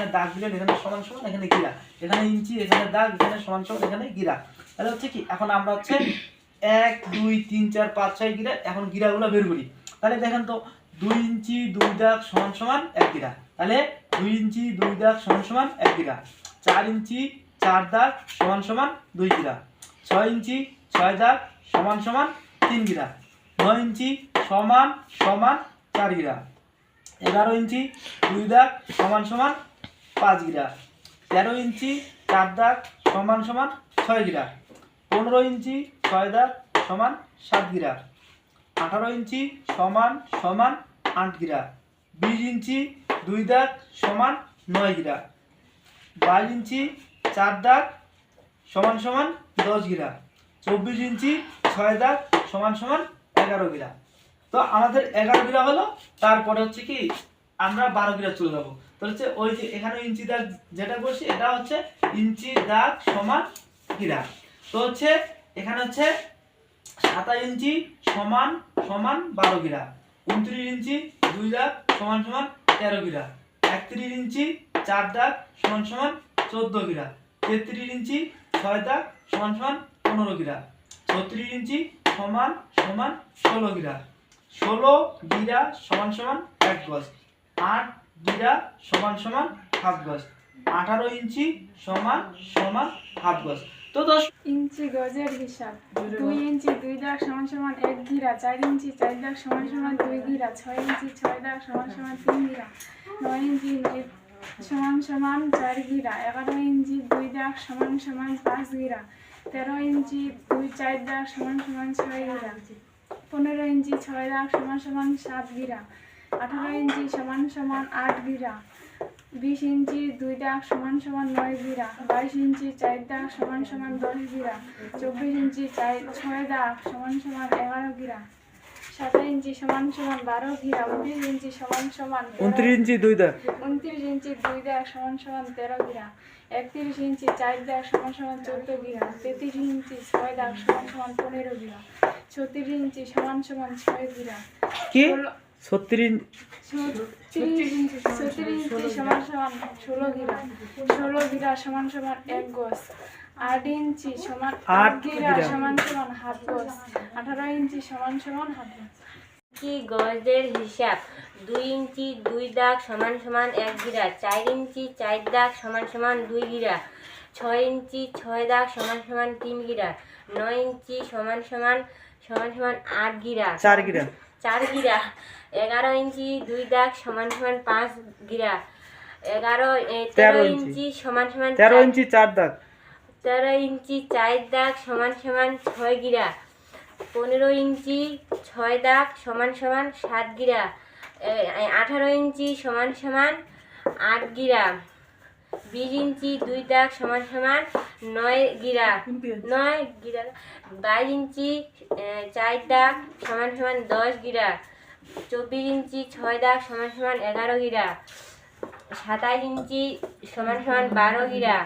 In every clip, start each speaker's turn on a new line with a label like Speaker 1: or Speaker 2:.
Speaker 1: এখানে দাগ দিলেন, এখানে সমান সমান, এখানে গিরা। এখানে ইঞ্চি, এখানে দাগ, এখানে সমান সমান, এখানে গিরা। তাহলে হচ্ছে কি, এখন আমরা হচ্ছে এক, দুই, তিন, চার, পাঁচ, ছয় গিরা, এখন গিরাগুলো বের করি। তাহলে দেখেন তো, দুই ইঞ্চি, দুই দাগ সমান সমান, এক গিরা। তাহলে দুই ইঞ্চি, দুই দাগ সমান সমান, এক গিরা। চার ইঞ্চি, চার দাগ সমান সমান, দুই গিরা। ছয় ইঞ্চি, ছয় দাগ সমান সমান, তিন গিরা। নয় ইঞ্চি, সমান সমান, চার গিরা। এগারো ইঞ্চি, দুই দাগ সমান সমান গিরা তেরো ইঞ্চি, চার দাগ, সমান সমান ছয় গিরা পনেরো ইঞ্চি, ছয় দাগ, সমান সাত গিরা আঠারো ইঞ্চি, সমান সমান আট গিরা বিশ ইঞ্চি, দুই দাগ, সমান নয় গিরা বাইশ ইঞ্চি, চার দাগ, সমান সমান দশ গিরা চব্বিশ ইঞ্চি, ছয় দাগ, সমান সমান এগারো গিরা তো আমাদের এগারো গিরা হলো, তারপরে হচ্ছে কি, আমরা বারো গিরা চলে যাব। তো হচ্ছে ওই যে এখানে ইঞ্চি দাগ যেটা বলছি, এটা হচ্ছে ইঞ্চি দাগ সমান গিরা তো হচ্ছে এখানে হচ্ছে সাতাশ ইঞ্চি সমান সমান বারো গিরা উনত্রিশ ইঞ্চি দুই দাগ সমান সমান তেরো গিরা একত্রিশ ইঞ্চি চার দাগ সমান সমান চোদ্দ গিরা তেত্রিশ ইঞ্চি ছয় দাগ সমান সমান পনেরো গিরা ছত্রিশ ইঞ্চি সমান সমান ষোলো গিরা ষোলো গিরা সমান সমান এক গজ। আট গিরা সমান সমান হাফ গজ। আঠারো ইঞ্চি সমান সমান হাফ গজ। তো দশ
Speaker 2: ইঞ্চি গজের হিসাব। দুই ইঞ্চি দুই দাগ সমান সমান এক ঘিরা চার ইঞ্চি চার দাগ সমান সমান দুই ঘিরা ছয় ইঞ্চি ছয় দাগ সমান সমান তিন ঘিরা নয় ইঞ্চি সমান সমান চার ঘিরা এগারো ইঞ্চি দুই দাগ সমান সমান পাঁচ ঘিরা তেরো ইঞ্চি দুই চার দাগ সমান সমান ছয় ঘিরা পনেরো ইঞ্চি ছয় দাগ সমান সমান সাত ঘিরা আঠারো ইঞ্চি সমান সমান আট ঘিরা বিশ ইঞ্চি দুই দাগ সমান সমান নয় ঘিরা বাইশ ইঞ্চি চার দাগ সমান সমান দশ ঘিরা চব্বিশ ইঞ্চি চার ছয় দাগ সমান সমান এগারো ঘিরা সাতাশ ইঞ্চি সমান সমান বারো ঘিরা উনত্রিশ ইঞ্চি সমান সমান তেরো-
Speaker 1: উনত্রিশ ইঞ্চি দুই দাগ
Speaker 2: উনত্রিশ ইঞ্চি দুই দাগ সমান সমান তেরো ঘিরা একত্রিশ ইঞ্চি চার দাগ সমান সমান চোদ্দ ঘিরা তেত্রিশ ইঞ্চি ছয় দাগ সমান সমান পনেরো ঘিরা ছত্রিশ ইঞ্চি সমান সমান ছয় ঘিরা
Speaker 1: কি ছত্রিশ
Speaker 2: সমান সমান ষোলো ঘিরা সমান সমান এক গজ। আট ইঞ্চি সমান
Speaker 1: আট
Speaker 2: ঘিরা। সমান সমান হাফ গজ। আঠারো ইঞ্চি সমান সমান হাফ গজ।
Speaker 3: ইঞ্চি গজের হিসাব? দুই ইঞ্চি দুই দাগ সমান সমান এক গিরা চার ইঞ্চি চার দাগ সমান সমান দুই গিরা ছয় ইঞ্চি ছয় দাগ সমান সমান তিন গিরা নয় ইঞ্চি সমান সমান সমান সমান আট গিরা।
Speaker 1: চার গিরা।
Speaker 3: চার গিরা। এগারো ইঞ্চি দুই দাগ সমান সমান পাঁচ গিরা। এগারো
Speaker 1: তেরো ইঞ্চি।
Speaker 3: সমান সমান
Speaker 1: তেরো ইঞ্চি চার দাগ।
Speaker 3: তেরো ইঞ্চি চার দাগ সমান সমান ছয় গিরা। পনেরো ইঞ্চি ছয় দাগ সমান সমান সাত গিরা। আঠারো ইঞ্চি সমান সমান আট গিরা। বিশ ইঞ্চি, দুই দাগ, সমান সমান নয় গিরা। নয় গিরা বাইশ ইঞ্চি চার দাগ, সমান সমান দশ গিরা। চব্বিশ ইঞ্চি, ছয় দাগ, সমান সমান এগারো গিরা। সাতাশ ইঞ্চি, সমান সমান বারো গিরা।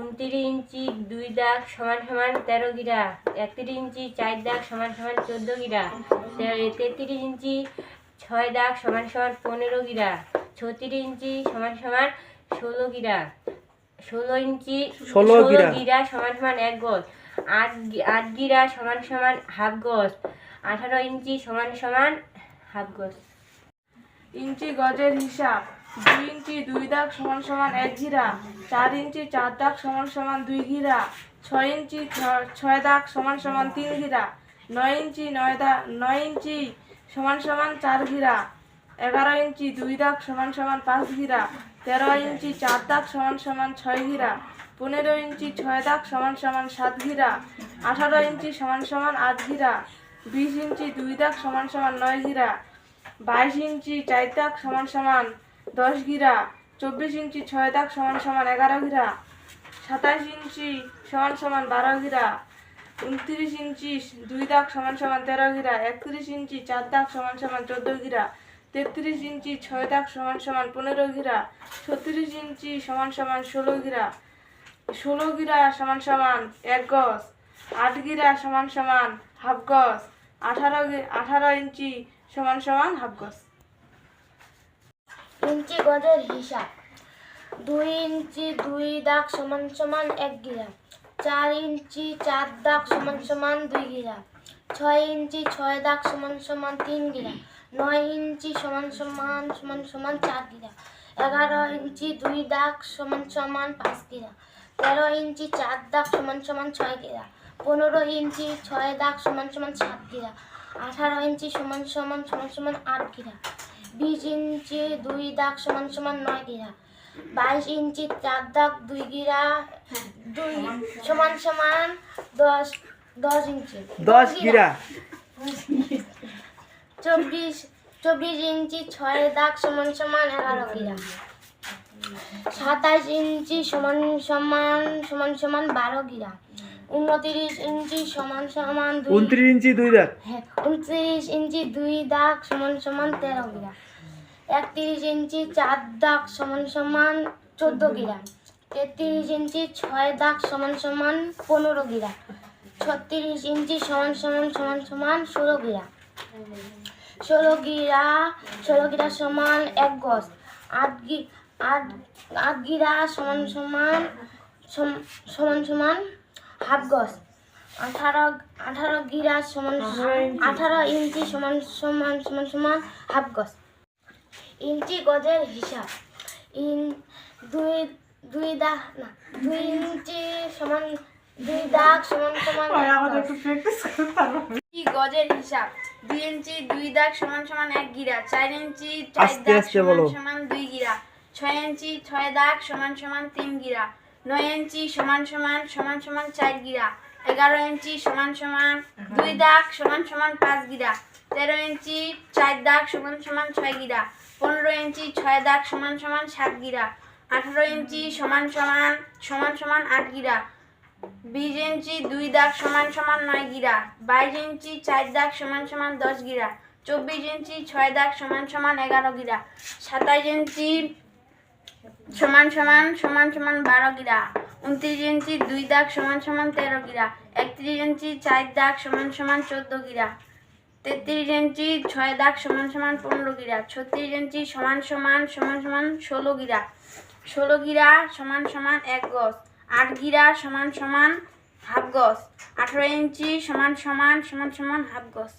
Speaker 3: উনত্রিশ ইঞ্চি, দুই দাগ, সমান সমান তেরো গিরা। একত্রিশ ইঞ্চি, চার দাগ, সমান সমান চোদ্দ গিরা। তেত্রিশ ইঞ্চি, ছয় দাগ, সমান সমান পনেরো গিরা। ছত্রিশ ইঞ্চি, সমান সমান ষোলো গিরা। ষোলো ইঞ্চি
Speaker 1: ষোলো গিরা।
Speaker 3: সমান সমান এক গজ। আট আট গিরা সমান সমান হাফ গজ। আঠারো ইঞ্চি সমান সমান হাফ গজ।
Speaker 2: ইঞ্চি গজের হিসাব দুই ইঞ্চি দুই দাগ সমান সমান এক ঘিরা চার ইঞ্চি চার দাগ সমান সমান দুই ঘিরা ছয় ইঞ্চি ছ- ছয় দাগ সমান সমান তিন ঘিরা নয় ইঞ্চি নয় দাগ নয় ইঞ্চি সমান সমান চার ঘিরা এগারো ইঞ্চি দুই দাগ সমান সমান পাঁচ ঘিরা তেরো ইঞ্চি চার দাগ সমান সমান ছয় ঘিরা পনেরো ইঞ্চি ছয় দাগ সমান সমান সাত ঘিরা আঠারো ইঞ্চি সমান সমান আট ঘিরা বিশ ইঞ্চি দুই দাগ সমান সমান নয় ঘিরা বাইশ ইঞ্চি চার দাগ সমান সমান দশ গিরা চব্বিশ ইঞ্চি ছয় দাগ সমান সমান এগারো ঘিরা সাতাশ ইঞ্চি সমান সমান বারো গিরা উনত্রিশ ইঞ্চি দুই দাগ সমান সমান তেরো ঘিরা একত্রিশ ইঞ্চি চার দাগ সমান সমান চোদ্দ গিরা তেত্রিশ ইঞ্চি ছয় দাগ সমান সমান পনেরো গিরা ছত্রিশ ইঞ্চি সমান সমান ষোলো গিরা ষোলো গিরা সমান সমান এক গজ, আট গিরা সমান সমান হাফ গজ, আঠারো আঠারো ইঞ্চি সমান সমান হাফ গজ।
Speaker 4: ইঞ্চি গজের হিসাব। দুই ইঞ্চি দুই দাগ সমান সমান এক গিরা চার ইঞ্চি চার দাগ সমান সমান দুই গিরা ছয় ইঞ্চি ছয় দাগ সমান সমান তিন গিরা নয় ইঞ্চি সমান সমান সমান সমান চার গিরা এগারো ইঞ্চি দুই দাগ সমান সমান পাঁচ গিরা তেরো ইঞ্চি চার দাগ সমান সমান ছয় গিরা পনেরো ইঞ্চি ছয় দাগ সমান সমান সাত গিরা আঠারো ইঞ্চি সমান সমান সমান সমান আট গিরা বিশ ইঞ্চি দুই দাগ সমান সমান নয় গিরা বাইশ ইঞ্চি চার দাগ দুই গিরা দুই সমান সমান দশ দশ ইঞ্চি
Speaker 1: দশ গিরা
Speaker 4: চব্বিশ চব্বিশ ইঞ্চি ছয় দাগ সমান সমান এগারো গিরা সাতাইশ ইঞ্চি সমান সমান সমান সমান বারো গিরা উনত্রিশ ইঞ্চি সমান সমান
Speaker 1: উনত্রিশ ইঞ্চি দুই দাগ?
Speaker 4: হ্যাঁ উনত্রিশ ইঞ্চি দুই দাগ সমান সমান তেরো গিরা একত্রিশ ইঞ্চি চার দাগ সমান সমান চোদ্দ গিরা তেত্রিশ ইঞ্চি ছয় দাগ সমান সমান পনেরো গিরা ছত্রিশ ইঞ্চি সমান সমান সমান সমান ষোলো গিরা ষোলো গিরা ষোলো গিরা সমান এক গজ। আট গি আট আট গিরা সমান সমান সম- সমান সমান হাফ গজ। আঠারো আঠারো গিরা সমান আঠারো ইঞ্চি সমান সমান সমান সমান হাফ গজ। ইঞ্চি গজের হিসাব। ইন দুই দুই দাগ না দুই ইঞ্চি সমান দুই দাগ সমান সমান
Speaker 5: গজের হিসাব। দুই ইঞ্চি দুই দাগ সমান সমান এক গিরা। চার ইঞ্চি চার দাগ সমান সমান দুই গিরা। ছয় ইঞ্চি ছয় দাগ সমান সমান তিন গিরা। নয় ইঞ্চি সমান সমান সমান সমান চার গিরা। এগারো ইঞ্চি সমান সমান দুই দাগ সমান সমান পাঁচ গিরা। তেরো ইঞ্চি চার দাগ সমান সমান ছয় গিরা। পনেরো ইঞ্চি ছয় দাগ সমান সমান সাত গিরা। আঠারো ইঞ্চি সমান সমান সমান সমান আট গিরা। বিশ ইঞ্চি দুই দাগ সমান সমান নয় গিরা বাইশ ইঞ্চি চার দাগ সমান সমান দশ গিরা চব্বিশ ইঞ্চি ছয় দাগ সমান সমান এগারো গিরা সাতাইশ ইঞ্চি সমান সমান সমান সমান বারো গিরা উনত্রিশ ইঞ্চি দুই দাগ সমান সমান তেরো গিরা একত্রিশ ইঞ্চি চার দাগ সমান সমান চোদ্দ গিরা তেত্রিশ ইঞ্চি ছয় দাগ সমান সমান পনেরো গিরা ছত্রিশ ইঞ্চি সমান সমান সমান সমান ষোলো গিরা ষোলো গিরা সমান সমান এক গজ আট গিরা সমান সমান হাফ গজ। আঠেরো ইঞ্চি সমান সমান সমান সমান হাফ গজ।